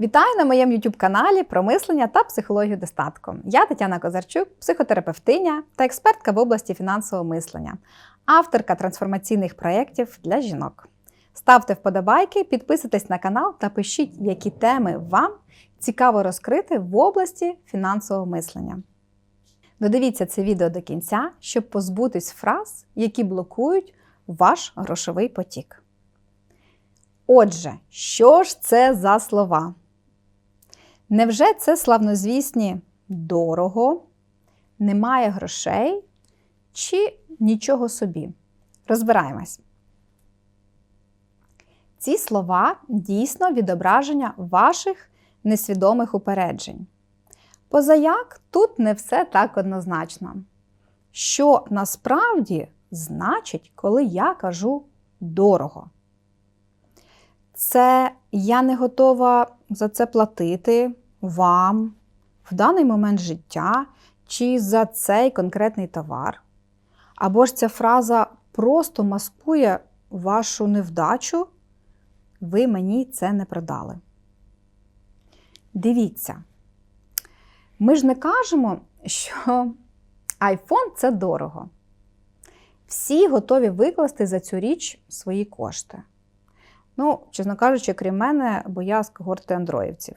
Вітаю на моєму YouTube каналі про мислення та психологію достатку. Я Тетяна Козарчук, психотерапевтиня та експертка в області фінансового мислення, авторка трансформаційних проєктів для жінок. Ставте вподобайки, підписуйтесь на канал та пишіть, які теми вам цікаво розкрити в області фінансового мислення. Додивіться це відео до кінця, щоб позбутись фраз, які блокують ваш грошовий потік. Отже, що ж це за слова? Невже це славнозвісні дорого, немає грошей чи нічого собі? Розбираємось. Ці слова дійсно відображення ваших несвідомих упереджень. Позаяк тут не все так однозначно. Що насправді значить, коли я кажу дорого? Це я не готова за це платити вам в даний момент життя чи за цей конкретний товар. Або ж ця фраза просто маскує вашу невдачу, ви мені це не продали. Дивіться, ми ж не кажемо, що iPhone це дорого. Всі готові викласти за цю річ свої кошти. Ну, чесно кажучи, крім мене, бо я з когорти андроївців.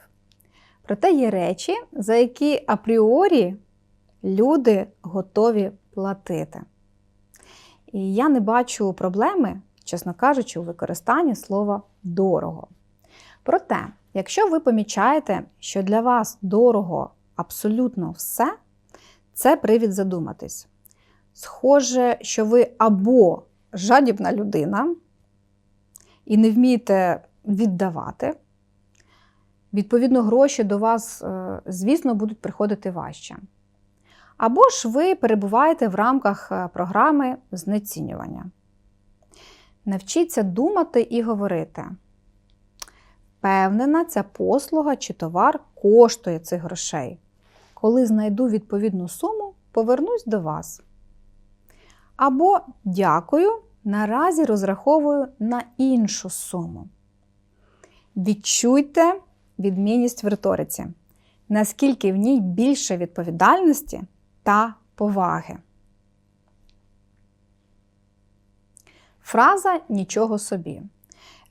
Проте є речі, за які апріорі люди готові платити. І я не бачу проблеми, чесно кажучи, у використанні слова дорого. Проте, якщо ви помічаєте, що для вас дорого абсолютно все, це привід задуматись. Схоже, що ви або жадібна людина і не вмієте віддавати, відповідно, гроші до вас, е, звісно, будуть приходити важче. Або ж ви перебуваєте в рамках е, програми знецінювання. Навчіться думати і говорити. Впевнена, ця послуга чи товар коштує цих грошей. Коли знайду відповідну суму, повернусь до вас. Або дякую, наразі розраховую на іншу суму. Відчуйте відмінність в риториці, наскільки в ній більше відповідальності та поваги. Фраза нічого собі.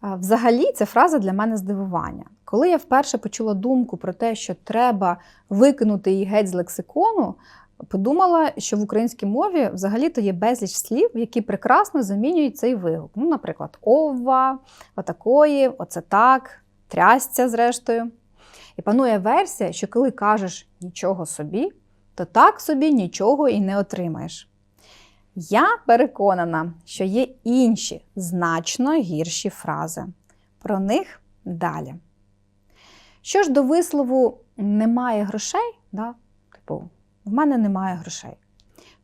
Взагалі, ця фраза для мене здивування. Коли я вперше почула думку про те, що треба викинути її геть з лексикону, подумала, що в українській мові взагалі-то є безліч слів, які прекрасно замінюють цей вигук. Ну, Наприклад, ова, отакої, оце так, трясця, зрештою. І панує версія, що коли кажеш нічого собі, то так собі нічого і не отримаєш. Я переконана, що є інші значно гірші фрази. Про них далі. Що ж до вислову немає грошей, да, типу, в мене немає грошей,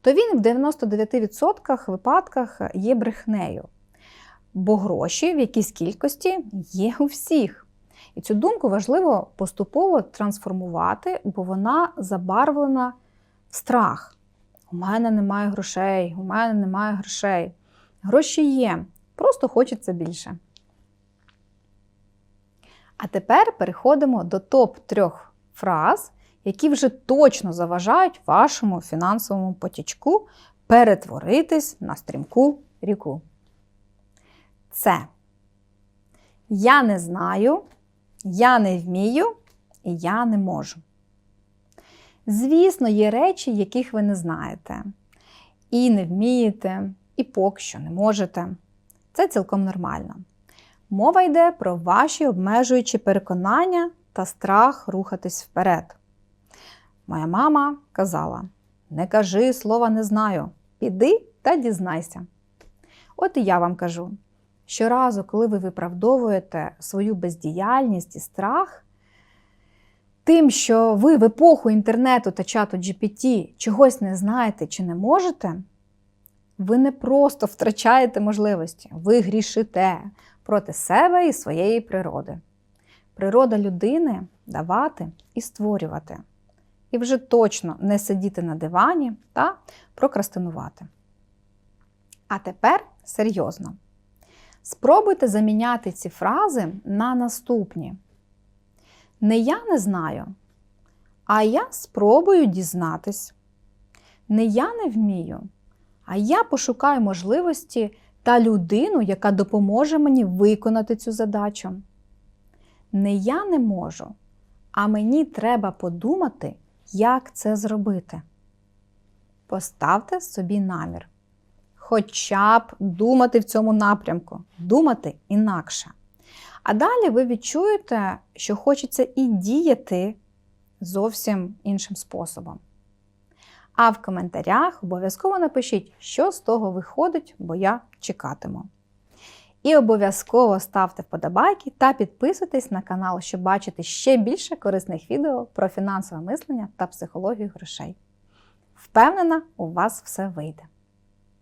то він в 99% випадках є брехнею. Бо гроші в якійсь кількості є у всіх. І цю думку важливо поступово трансформувати, бо вона забарвлена в страх. У мене немає грошей, у мене немає грошей. Гроші є, просто хочеться більше. А тепер переходимо до топ-3 фраз, які вже точно заважають вашому фінансовому потічку перетворитись на стрімку ріку. Це я не знаю, я не вмію і я не можу. Звісно, є речі, яких ви не знаєте, і не вмієте, і поки що не можете. Це цілком нормально. Мова йде про ваші обмежуючі переконання та страх рухатись вперед. Моя мама казала: не кажи слова не знаю, піди та дізнайся. От і я вам кажу: щоразу, коли ви виправдовуєте свою бездіяльність і страх, тим, що ви в епоху інтернету та чату GPT чогось не знаєте чи не можете, ви не просто втрачаєте можливості, ви грішите проти себе і своєї природи. Природа людини давати і створювати. І вже точно не сидіти на дивані та прокрастинувати. А тепер серйозно. Спробуйте заміняти ці фрази на наступні. Не я не знаю, а я спробую дізнатись. Не я не вмію, а я пошукаю можливості та людину, яка допоможе мені виконати цю задачу. Не я не можу, а мені треба подумати, як це зробити. Поставте собі намір. Хоча б думати в цьому напрямку, думати інакше. А далі ви відчуєте, що хочеться і діяти зовсім іншим способом. А в коментарях обов'язково напишіть, що з того виходить, бо я чекатиму. І обов'язково ставте вподобайки та підписуйтесь на канал, щоб бачити ще більше корисних відео про фінансове мислення та психологію грошей. Впевнена, у вас все вийде.